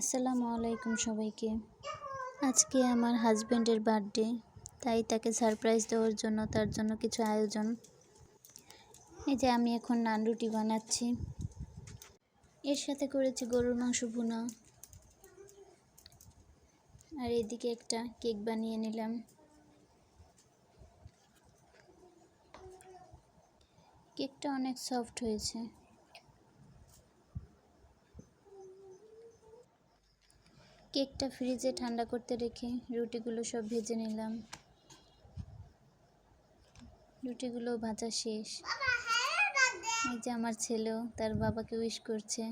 আসসালামু আলাইকুম সবাইকে। আজকে আমার হাজব্যান্ডের বার্থডে, তাই তাকে সারপ্রাইজ দেওয়ার জন্য তার জন্য কিছু আয়োজন। এই যে আমি এখন নান রুটি বানাচ্ছি। এর সাথে করেছি গরুর মাংস ভুনা। আর এদিকে একটা কেক বানিয়ে নিলাম। কেকটা অনেক সফট হয়েছে। কেকটা ফ্রিজে ঠান্ডা করতে রেখে রুটিগুলো সব ভেজে নিলাম। রুটিগুলো ভাজা শেষ। এই যে আমার ছেলেও তার বাবাকে উইশ করছে।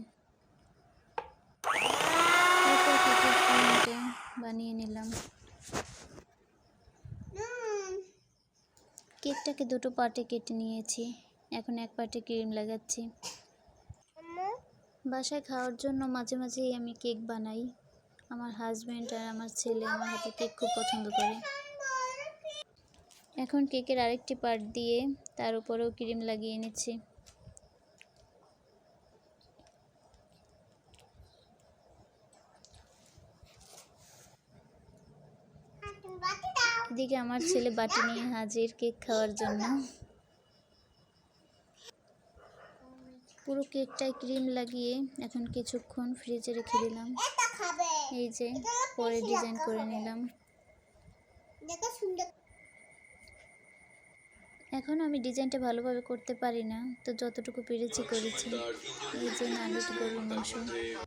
বানিয়ে নিলাম। কেকটাকে দুটো পার্টে কেটে নিয়েছি। এখন এক পার্টে ক্রিম লাগাচ্ছি। বাসায় খাওয়ার জন্য মাঝে মাঝেই আমি কেক বানাই। আমার হাজব্যান্ড আর আমার ছেলে আমার হাতে কেক খুব পছন্দ করে। এখন কেকের আরেকটি পার্ট দিয়ে তার উপরেও ক্রিম লাগিয়ে নিচ্ছি। এদিকে আমার ছেলে বাটি নিয়ে হাজির কেক খাওয়ার জন্য। পুরো কেকটায় ক্রিম লাগিয়ে এখন কিছুক্ষণ ফ্রিজে রেখে দিলাম। এই যে পরে ডিজাইন করে নিলাম। এখন আমি ডিজাইনটা ভালোভাবে করতে পারি না তো যতটুকু পেরেছি করেছি। এই যে নালিশ গরুর মাংস।